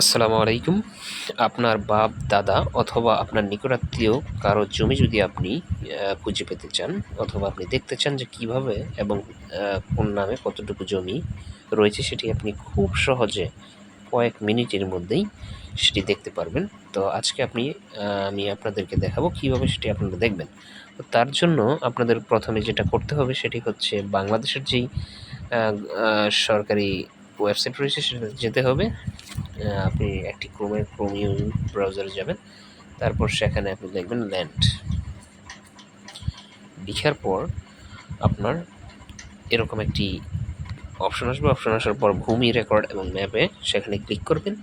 আসসালামু আলাইকুম। আপনার বাপ, দাদা অথবা আপনার নিকটাত্মীয় কারও জমি যদি আপনি খুঁজে পেতে চান অথবা আপনি দেখতে চান যে কীভাবে এবং কোন নামে কতটুকু জমি রয়েছে সেটি আপনি খুব সহজে কয়েক মিনিটের মধ্যেই সেটি দেখতে পারবেন। তো আজকে আপনি আমি আপনাদেরকে দেখাবো কীভাবে সেটি আপনারা দেখবেন। তো তার জন্য আপনাদের প্রথমে যেটা করতে হবে সেটি হচ্ছে বাংলাদেশের যেই সরকারি ওয়েবসাইট রয়েছে সেটাতে যেতে হবে। আপনি একটি ক্রোমের ক্রোমিও ব্রাউজারে যাবেন। তারপর সেখানে আপনি দেখবেন ল্যান্ড লিখার পর আপনার এরকম একটি অপশন আসবে। অপশন আসার পর ভূমি রেকর্ড এবং ম্যাপে সেখানে ক্লিক করবেন।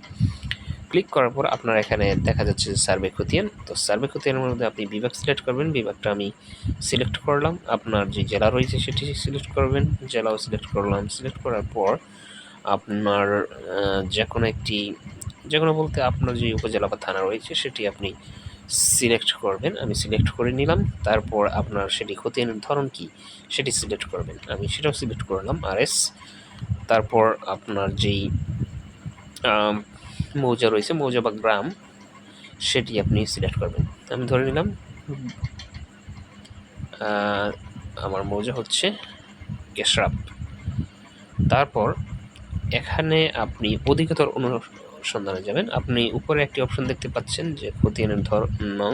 ক্লিক করার পর আপনার এখানে দেখা যাচ্ছে যে সার্ভে খতিয়ান তো সার্ভে খতিয়ানের মধ্যে আপনি বিভাগ সিলেক্ট করবেন। বিভাগটা আমি সিলেক্ট করলাম। আপনার যে জেলা রয়েছে সেটি সিলেক্ট করবেন। জেলাও সিলেক্ট করলাম। সিলেক্ট করার পর আপনার যে কোনো একটি যে কোনো বলতে আপনার যে উপজেলা বা থানা রয়েছে, সেটি আপনি সিলেক্ট করবেন। আমি সিলেক্ট করে নিলাম, তারপর আপনার সেটি খতিয়ানের ধরন কি, সেটি সিলেক্ট করবেন। আমি সেটাও সিলেক্ট করলাম আর এস তারপর আপনার যেই মৌজা রয়েছে, মৌজা বা গ্রাম, সেটি আপনি সিলেক্ট করবেন। আমি ধরে নিলাম আমার মৌজা হচ্ছে কেশরাপ। তারপর এখানে আপনি অধিকতর অনুসন্ধানে যাবেন। আপনি উপরে একটি অপশন দেখতে পাচ্ছেন যে খতিয়ানের ধর নং।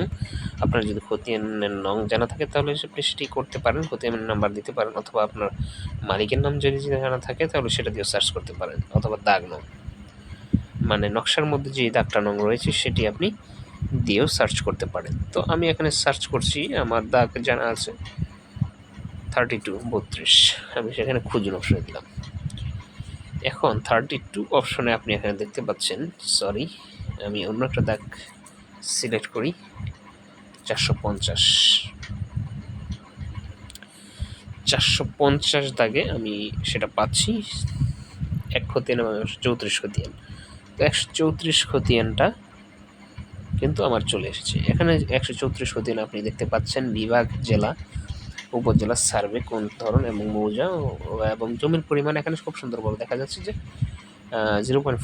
আপনার যদি খতিয়ানের নং জানা থাকে তাহলে আপনি সেটি করতে পারেন, খতিয়ানের নাম্বার দিতে পারেন, অথবা আপনার মালিকের নাম যদি জানা থাকে তাহলে সেটা দিয়ে সার্চ করতে পারেন, অথবা দাগ নং। মানে নকশার মধ্যে যে দাগটা নং রয়েছে সেটি আপনি দিয়েও সার্চ করতে পারেন। তো আমি এখানে সার্চ করছি, আমার দাগ জানা আছে। থার্টি টু বত্রিশ। আমি সেখানে খুঁজুন অপশনে দিলাম। এখন থার্টি টু অপশনে আপনি এখানে দেখতে পাচ্ছেন সরি আমি অন্য একটা দাগ সিলেক্ট করি, চারশো পঞ্চাশ। চারশো পঞ্চাশ দাগে আমি সেটা পাচ্ছি, এক খতিয়ান এবং চৌত্রিশ খতিয়ান। তো একশো চৌত্রিশ খতিয়ানটা কিন্তু আমার চলে এসেছে। এখানে একশো চৌত্রিশ খতিয়ান আপনি দেখতে পাচ্ছেন, বিভাগ, জেলা। উপজেলা সার্ভে, কোন ধরন এবং মৌজা এবং জমির পরিমাণ এখানে খুব সুন্দরভাবে দেখা যাচ্ছে যে জিরো পয়েন্ট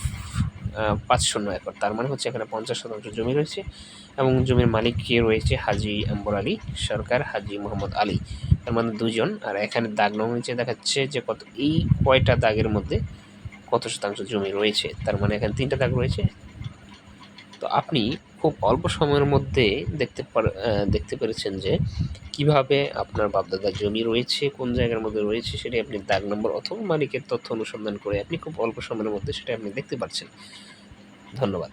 পাঁচ শূন্য একর। তার মানে হচ্ছে এখানে পঞ্চাশ শতাংশ জমি রয়েছে এবং জমির মালিক কে রয়েছে? হাজি আম্বর আলী সরকার, হাজি মোহাম্মদ আলী। তার মানে দুজন। আর এখানে দাগ নং নিচে দেখাচ্ছে যে কত, এই কয়টা দাগের মধ্যে কত শতাংশ জমি রয়েছে? তার মানে এখানে তিনটা দাগ রয়েছে। তো আপনি খুব অল্প সময়ের মধ্যে দেখতে দেখতে পেরেছেন যে কীভাবে আপনার বাপদাদার জমি রয়েছে, কোন জায়গার মধ্যে রয়েছে সেটি আপনি দাগ নম্বর অথবা মালিকের তথ্য অনুসন্ধান করে আপনি খুব অল্প সময়ের মধ্যে সেটা আপনি দেখতে পাচ্ছেন। ধন্যবাদ।